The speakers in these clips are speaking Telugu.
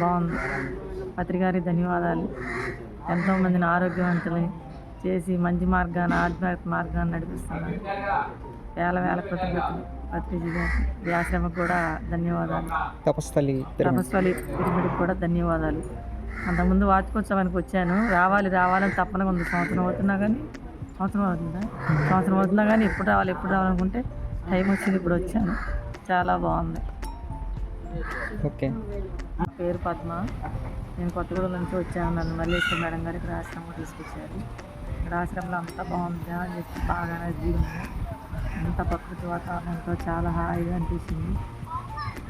బాగుంది. పత్రికారి ధన్యవాదాలు. ఎంతోమందిని ఆరోగ్యవంతులని చేసి మంచి మార్గాన్ని ఆధ్యాత్మిక మార్గాన్ని నడిపిస్తున్నారు. వేల వేల కృతజ్ఞతలు పత్రిజీ వ్యాసమ్మకు కూడా ధన్యవాదాలు. తపస్థలి పిరమిడ్ తపస్వలి పిరిమిడికి కూడా ధన్యవాదాలు. అంతకుముందు వార్షికోత్సవానికి వచ్చాను. రావాలి రావాలని తప్పనగా ఉంది. సంవత్సరం అవుతున్నా కానీ సంవత్సరం అవుతుందా? సంవత్సరం అవుతున్నా కానీ ఎప్పుడు రావాలి ఎప్పుడు రావాలనుకుంటే టైం వచ్చింది ఇప్పుడు వచ్చాను. చాలా బాగుంది. ఓకే. నా పేరు పద్మ. నేను కొత్తగూడెం నుంచి వచ్చాను. నన్ను మల్లేశ్వర మేడం గారు ఇక్కడ ఆశ్రమం తీసుకొచ్చారు. ఇక్కడ ఆశ్రమంలో అంతా బాగుంది? అని చెప్పి బాగా ఎనర్జీ ఉంది. అంత ప్రకృతి వాతావరణంతో చాలా హాయిగా అనిపించింది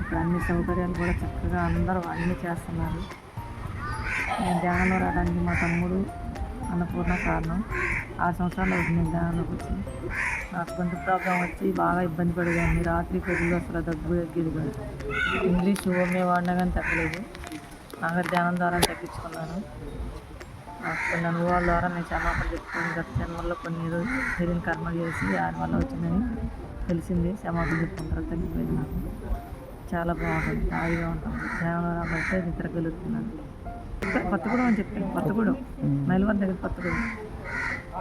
ఇక్కడ అన్ని సౌకర్యాలు కూడా చక్కగా అందరూ అన్నీ చేస్తున్నారు. నేను ధ్యానంలో రావడానికి మా తమ్ముడు అన్నపూర్ణ కారణం. ఆరు సంవత్సరాలు అవుతుంది నేను వచ్చి నాకు గొంతు ప్రాబ్లం వచ్చి బాగా ఇబ్బంది పడేదాన్ని. రాత్రి పొద్దులో అసలు దగ్గు ఎగ్గేది కాదు ఇంగ్లీష్ ఓమే వాడినా కానీ తగ్గలేదు. నాకు ధ్యానం ద్వారా తగ్గించుకున్నాను. నాకు కొన్ని అనుభవాల ద్వారా నేను క్షమాపణ చెప్పుకొని గత జన్మల్లో కొన్ని ఏదో తెలియని కర్మ చేసి దాని వల్ల వచ్చిందని తెలిసింది. క్షమాపణ చెప్పుకుంటారు తగ్గిపోయింది నాకు. చాలా బాగుంటుంది. హాయిగా ఉంటుంది ధ్యానంలో రాబట్టే నిద్ర కలుగుతున్నాను. కొత్తగూడెం అని చెప్పాను. కొత్తగూడెం. మైలవరం దగ్గర కొత్తగూడెం.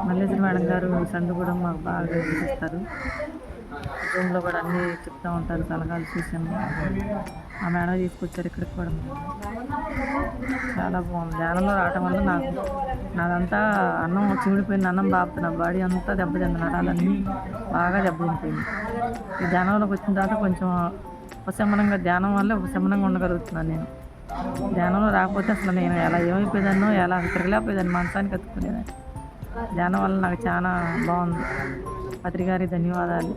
మల్లేశ్వర మేడం గారు సందుగూడెం మాకు బాగా చూపిస్తారు రూమ్లో కూడా అన్నీ చెప్తూ ఉంటారు సలహాలు చూసాము ఆ మేడం తీసుకొచ్చారు ఇక్కడికి కూడా. చాలా బాగుంది. ధ్యానంలో రావటం వల్ల నాకు నాదంతా అన్నం చిమిడిపోయింది అన్నం బాపుతున్న బాడీ అంతా దెబ్బతింది నరాలన్నీ బాగా దెబ్బతింపోయింది ఈ ధ్యానంలోకి వచ్చిన తర్వాత కొంచెం ఉపశమనంగా ధ్యానం వల్ల ఉపశమనంగా ఉండగలుగుతున్నాను నేను. ధ్యానంలో రాకపోతే అసలు నేను ఎలా ఏమైపోయేదాన్నో ఎలా తిరగలేకపోయేదాన్ని మనసానికి కత్తుకునేదాన్ని. ధ్యానం వల్ల నాకు చాలా బాగుంది. పత్రికారి ధన్యవాదాలు.